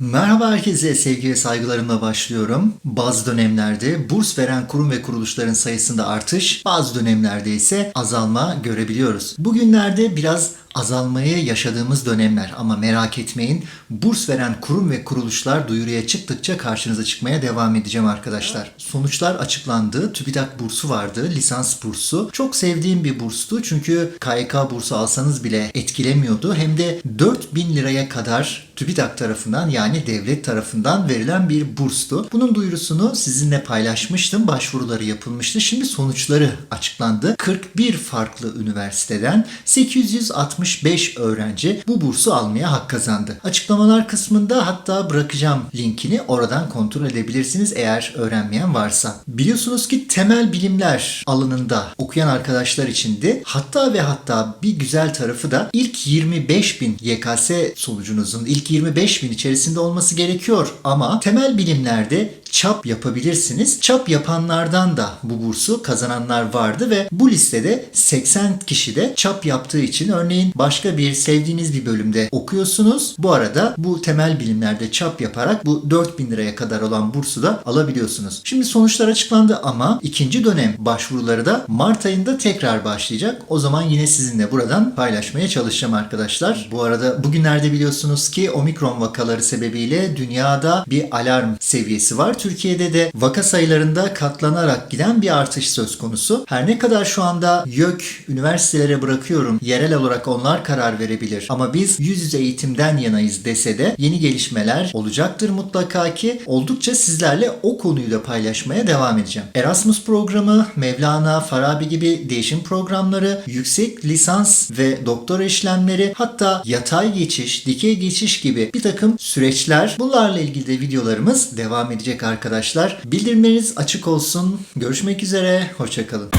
Merhaba herkese sevgi ve saygılarımla başlıyorum. Bazı dönemlerde burs veren kurum ve kuruluşların sayısında artış, bazı dönemlerde ise azalma görebiliyoruz. Bugünlerde biraz azalmayı yaşadığımız dönemler ama merak etmeyin burs veren kurum ve kuruluşlar duyuruya çıktıkça karşınıza çıkmaya devam edeceğim arkadaşlar. Sonuçlar açıklandı. TÜBİTAK bursu vardı. Lisans bursu. Çok sevdiğim bir burstu çünkü KYK bursu alsanız bile etkilemiyordu. Hem de 4000 liraya kadar TÜBİTAK tarafından yani devlet tarafından verilen bir burstu. Bunun duyurusunu sizinle paylaşmıştım. Başvuruları yapılmıştı. Şimdi sonuçları açıklandı. 41 farklı üniversiteden 865 öğrenci bu bursu almaya hak kazandı. Açıklamalar kısmında hatta bırakacağım linkini oradan kontrol edebilirsiniz eğer öğrenmeyen varsa. Biliyorsunuz ki temel bilimler alanında okuyan arkadaşlar içindi. Hatta ve hatta bir güzel tarafı da ilk 25 bin YKS sonucunuzun ilk 25 bin içerisinde olması gerekiyor. Ama temel bilimlerde çap yapabilirsiniz. Çap yapanlardan da bu bursu kazananlar vardı ve bu listede 80 kişi de çap yaptığı için örneğin başka bir sevdiğiniz bir bölümde okuyorsunuz. Bu arada bu temel bilimlerde çap yaparak bu 4000 liraya kadar olan bursu da alabiliyorsunuz. Şimdi sonuçlar açıklandı ama ikinci dönem başvuruları da Mart ayında tekrar başlayacak. O zaman yine sizinle buradan paylaşmaya çalışacağım arkadaşlar. Bu arada bugünlerde biliyorsunuz ki omikron vakaları sebebiyle dünyada bir alarm seviyesi var. Türkiye'de de vaka sayılarında katlanarak giden bir artış söz konusu. Her ne kadar şu anda YÖK üniversitelere bırakıyorum, yerel olarak onlar karar verebilir. Ama biz yüz yüze eğitimden yanayız dese de yeni gelişmeler olacaktır mutlaka ki oldukça sizlerle o konuyu da paylaşmaya devam edeceğim. Erasmus programı, Mevlana, Farabi gibi değişim programları, yüksek lisans ve doktora işlemleri hatta yatay geçiş, dikey geçiş gibi bir takım süreçler bunlarla ilgili de videolarımız devam edecek arkadaşlar. Bildirimleriniz açık olsun. Görüşmek üzere. Hoşçakalın.